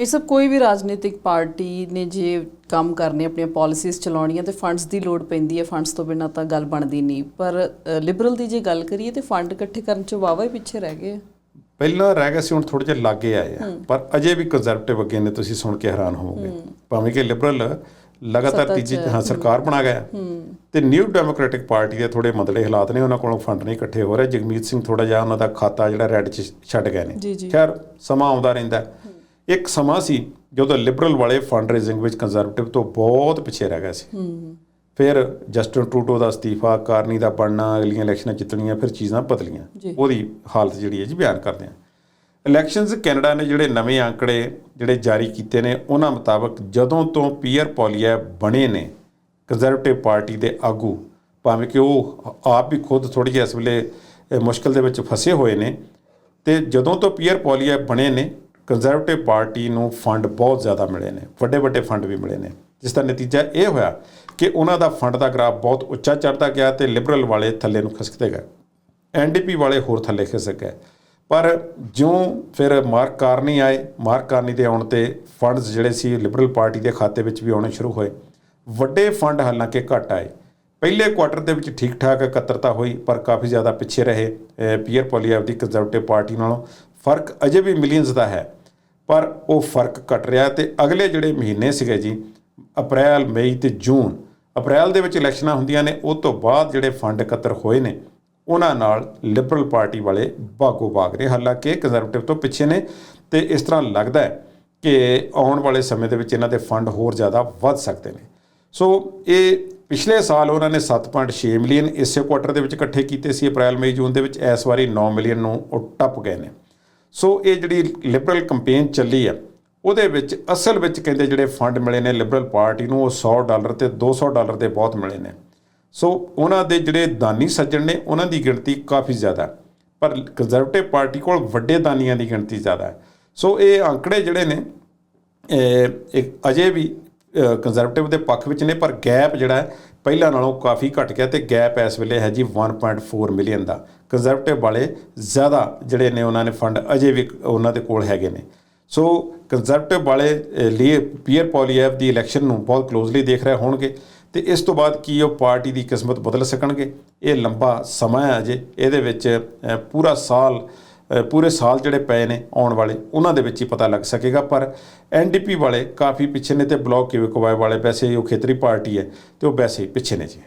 ਇਹ ਸਭ ਕੋਈ ਵੀ ਰਾਜਨੀਤਿਕ ਪਾਰਟੀ ਨੇ ਜੇ ਕੰਮ ਕਰਨੇ ਆਪਣੀਆਂ ਪਾਲਿਸੀਜ਼ ਚਲਾਉਣੀਆਂ ਤੇ ਫੰਡਸ ਦੀ ਲੋੜ ਪੈਂਦੀ ਹੈ ਫੰਡਸ ਤੋਂ ਬਿਨਾਂ ਤਾਂ ਗੱਲ ਬਣਦੀ ਨਹੀਂ। ਪਰ ਲਿਬਰਲ ਦੀ ਜੇ ਗੱਲ ਕਰੀਏ ਤੇ ਫੰਡ ਇਕੱਠੇ ਕਰਨ ਚ ਵਾਵਾ ਹੀ ਪਿੱਛੇ ਰਹਿ ਗਏ। ਪਹਿਲਾਂ ਰਹਿ ਗਏ ਸੀ ਹੁਣ ਥੋੜੇ ਜਿਹਾ ਲਾਗੇ ਆਏ ਆ। ਪਰ ਅਜੇ ਵੀ ਕੰਜ਼ਰਵੇਟਿਵ ਅੱਗੇ ਨੇ ਤੁਸੀਂ ਸੁਣ ਕੇ ਹੈਰਾਨ ਹੋਵੋਗੇ। ਭਾਵੇਂ ਕਿ ਲਿਬਰਲ ਲਗਾਤਾਰ ਤੀਜੀ ਹਾਂ ਸਰਕਾਰ ਬਣਾ ਗਿਆ। ਤੇ ਨਿਊ ਡੈਮੋਕ੍ਰੈਟਿਕ ਪਾਰਟੀ ਦੇ ਥੋੜੇ ਮਦਲੇ ਹਾਲਾਤ ਨੇ ਉਹਨਾਂ ਕੋਲੋਂ ਫੰਡ ਨਹੀਂ ਇਕੱਠੇ ਹੋ ਰਹੇ। ਜਗਮੀਤ ਸਿੰਘ ਥੋੜਾ ਜਿਹਾ ਉਹਨਾਂ ਦਾ ਖਾਤਾ ਜਿਹੜਾ ਰੈੱਡ 'ਚ ਛੱਡ ਗਏ ਨੇ। ਖੈਰ ਸਮਾਂ ਆਉਂਦਾ ਰਹਿੰਦਾ। ਇੱਕ ਸਮਾਂ ਸੀ ਜਦੋਂ ਲਿਬਰਲ ਵਾਲੇ ਫੰਡ ਰੇਜ਼ਿੰਗ ਵਿੱਚ ਕੰਜ਼ਰਵੇਟਿਵ ਤੋਂ ਬਹੁਤ ਪਿੱਛੇ ਰਹਿ ਗਏ ਸੀ। ਫਿਰ ਜਸਟਨ ਟਰੂਡੋ ਦਾ ਅਸਤੀਫਾ ਕਾਰਨੀ ਦਾ ਬਣਨਾ ਅਗਲੀਆਂ ਇਲੈਕਸ਼ਨਾਂ ਜਿੱਤਣੀਆਂ ਫਿਰ ਚੀਜ਼ਾਂ ਬਦਲੀਆਂ। ਉਹਦੀ ਹਾਲਤ ਜਿਹੜੀ ਹੈ ਜੀ ਬਿਆਨ ਕਰਦੇ ਹਾਂ ਇਲੈਕਸ਼ਨਸ ਕੈਨੇਡਾ ਨੇ ਜਿਹੜੇ ਨਵੇਂ ਅੰਕੜੇ ਜਿਹੜੇ ਜਾਰੀ ਕੀਤੇ ਨੇ ਉਹਨਾਂ ਮੁਤਾਬਕ ਜਦੋਂ ਤੋਂ ਪੀਅਰ ਪੋਲੀਆ ਬਣੇ ਨੇ ਕੰਜ਼ਰਵੇਟਿਵ ਪਾਰਟੀ ਦੇ ਆਗੂ ਭਾਵੇਂ ਕਿ ਉਹ ਆਪ ਵੀ ਖੁਦ ਥੋੜੀ ਜਿਹੀ ਇਸ ਵੇਲੇ ਮੁਸ਼ਕਲ ਦੇ ਵਿੱਚ ਫਸੇ ਹੋਏ ਨੇ ਤੇ ਜਦੋਂ ਤੋਂ ਪੀਅਰ ਪੋਲੀਆ ਬਣੇ ਨੇ ਕੰਜ਼ਰਵੇਟਿਵ ਪਾਰਟੀ ਨੂੰ ਫੰਡ ਬਹੁਤ ਜ਼ਿਆਦਾ ਮਿਲੇ ਨੇ, ਵੱਡੇ ਵੱਡੇ ਫੰਡ ਵੀ ਮਿਲੇ ਨੇ। ਜਿਸ ਦਾ ਨਤੀਜਾ ਇਹ ਹੋਇਆ ਕਿ ਉਹਨਾਂ ਦਾ ਫੰਡ ਦਾ ਗ੍ਰਾਫ ਬਹੁਤ ਉੱਚਾ ਚੜ੍ਹਦਾ ਗਿਆ ਤੇ ਲਿਬਰਲ ਵਾਲੇ ਥੱਲੇ ਨੂੰ ਖਿਸਕਦੇ ਗਏ। ਐਨਡੀਪੀ ਵਾਲੇ ਹੋਰ ਥੱਲੇ ਖਿਸਕ ਗਏ। ਪਰ ਜਿਉਂ ਫਿਰ ਮਾਰਕ ਕਾਰਨੀ ਆਏ, ਮਾਰਕ ਕਾਰਨੀ ਦੇ ਆਉਣ ਤੇ ਫੰਡਸ ਜਿਹੜੇ ਸੀ ਲਿਬਰਲ ਪਾਰਟੀ ਦੇ ਖਾਤੇ ਵਿੱਚ ਵੀ ਆਉਣੇ ਸ਼ੁਰੂ ਹੋਏ। ਵੱਡੇ ਫੰਡ ਹਾਲਾਂਕਿ ਘਟ ਆਏ। ਪਹਿਲੇ ਕੁਆਟਰ ਦੇ ਵਿੱਚ ਠੀਕ ਠਾਕ ਇਕੱਤਰਤਾ ਹੋਈ, ਪਰ ਕਾਫੀ ਜ਼ਿਆਦਾ ਪਿੱਛੇ ਰਹੇ। ਪੀਅਰ ਪੋਲੀਐਵ ਦੀ ਕੰਜ਼ਰਵੇਟਿਵ ਪਾਰਟੀ ਨਾਲੋਂ ਫ਼ਰਕ ਅਜੇ ਵੀ ਮਿਲੀਅਨਸ ਦਾ ਹੈ। ਪਰ ਉਹ ਫ਼ਰਕ ਘਟ ਰਿਹਾ ਤੇ ਅਗਲੇ ਜਿਹੜੇ ਮਹੀਨੇ ਸੀਗੇ ਜੀ, ਅਪ੍ਰੈਲ, ਮਈ ਤੇ ਜੂਨ, ਅਪ੍ਰੈਲ ਦੇ ਵਿੱਚ ਇਲੈਕਸ਼ਨਾਂ ਹੁੰਦੀਆਂ ਨੇ, ਉਹ ਤੋਂ ਬਾਅਦ ਜਿਹੜੇ ਫੰਡ ਇਕੱਤਰ ਹੋਏ ਨੇ, ਉਹਨਾਂ ਨਾਲ ਲਿਬਰਲ ਪਾਰਟੀ ਵਾਲੇ ਬਾਗੋ ਬਾਗ ਰਹੇ, ਹਾਲਾਂਕਿ ਕੰਜ਼ਰਵੇਟਿਵ ਤੋਂ ਪਿੱਛੇ ਨੇ ਤੇ ਇਸ ਤਰ੍ਹਾਂ ਲੱਗਦਾ ਹੈ ਕਿ ਆਉਣ ਵਾਲੇ ਸਮੇਂ ਦੇ ਵਿੱਚ ਇਹਨਾਂ ਦੇ ਫੰਡ ਹੋਰ ਜ਼ਿਆਦਾ ਵੱਧ ਸਕਦੇ ਨੇ। ਸੋ ਇਹ ਪਿਛਲੇ ਸਾਲ ਉਹਨਾਂ ਨੇ 7.6 ਮਿਲੀਅਨ ਇਸੇ ਕੁਆਟਰ ਦੇ ਵਿੱਚ ਇਕੱਠੇ ਕੀਤੇ ਸੀ, ਅਪ੍ਰੈਲ, ਮਈ, ਜੂਨ ਦੇ ਵਿੱਚ ਇਸ ਵਾਰੀ 9 ਮਿਲੀਅਨ ਨੂੰ ਉਹ ਟੱਪ ਗਏ ਨੇ। ਸੋ ਇਹ ਜਿਹੜੀ ਲਿਬਰਲ ਕੈਂਪੇਨ ਚੱਲੀ ਆ, ਉਹਦੇ ਵਿੱਚ ਅਸਲ ਵਿੱਚ ਕਹਿੰਦੇ ਜਿਹੜੇ ਫੰਡ ਮਿਲੇ ਨੇ ਲਿਬਰਲ ਪਾਰਟੀ ਨੂੰ, ਉਹ 100 ਡਾਲਰ ਤੇ 200 ਡਾਲਰ ਦੇ ਬਹੁਤ ਮਿਲੇ ਨੇ। ਸੋ ਉਹਨਾਂ ਦੇ ਜਿਹੜੇ ਦਾਨੀ ਸੱਜਣ ਨੇ, ਉਹਨਾਂ ਦੀ ਗਿਣਤੀ ਕਾਫੀ ਜ਼ਿਆਦਾ ਪਰ ਕੰਜ਼ਰਵੇਟਿਵ ਪਾਰਟੀ ਕੋਲ ਵੱਡੇ ਦਾਨੀਆਂ ਦੀ ਗਿਣਤੀ ਜ਼ਿਆਦਾ ਹੈ। ਸੋ ਇਹ ਅੰਕੜੇ ਜਿਹੜੇ ਨੇ, ਇਹ ਅਜੇ ਵੀ ਕੰਜ਼ਰਵੇਟਿਵ ਦੇ ਪੱਖ ਵਿੱਚ ਨੇ ਪਰ ਗੈਪ ਜਿਹੜਾ ਪਹਿਲਾਂ ਨਾਲੋਂ ਕਾਫੀ ਘਟ ਗਿਆ ਤੇ ਗੈਪ ਇਸ ਵੇਲੇ ਹੈ ਜੀ 1.4 ਮਿਲੀਅਨ ਦਾ। ਕੰਜ਼ਰਵੇਟਿਵ ਵਾਲੇ ਜ਼ਿਆਦਾ ਜਿਹੜੇ ਨੇ ਉਹਨਾਂ ਨੇ ਫੰਡ ਅਜੇ ਵੀ ਉਹਨਾਂ ਦੇ ਕੋਲ ਹੈਗੇ ਨੇ। ਸੋ ਕੰਜ਼ਰਵੇਟਿਵ ਵਾਲੇ ਅਹ, ਲਈ ਪੀਅਰ ਪੋਲੀਐਵ ਦੀ ਇਲੈਕਸ਼ਨ ਨੂੰ ਬਹੁਤ ਕਲੋਜ਼ਲੀ ਦੇਖ ਰਹੇ ਹੋਣਗੇ ਤੇ ਇਸ ਤੋਂ ਬਾਅਦ ਕੀ ਉਹ ਪਾਰਟੀ ਦੀ ਕਿਸਮਤ ਬਦਲ ਸਕਣਗੇ? ਇਹ ਲੰਬਾ ਸਮਾਂ ਹੈ ਅਜੇ। ਇਹਦੇ ਵਿੱਚ ਪੂਰਾ ਸਾਲ ਪੂਰੇ ਸਾਲ ਜਿਹੜੇ ਪਏ ਨੇ ਆਉਣ ਵਾਲੇ, ਉਹਨਾਂ ਦੇ ਵਿੱਚ ਹੀ ਪਤਾ ਲੱਗ ਸਕੇਗਾ। ਪਰ ਐਨਡੀਪੀ ਵਾਲੇ ਕਾਫੀ ਪਿੱਛੇ ਨੇ ਤੇ ਬਲਾਕ ਕਿਵੇਂ ਵਾਲੇ ਵੈਸੇ ਉਹ ਖੇਤਰੀ ਪਾਰਟੀ ਹੈ ਤੇ ਉਹ ਵੈਸੇ ਹੀ ਪਿੱਛੇ ਨੇ ਜੀ।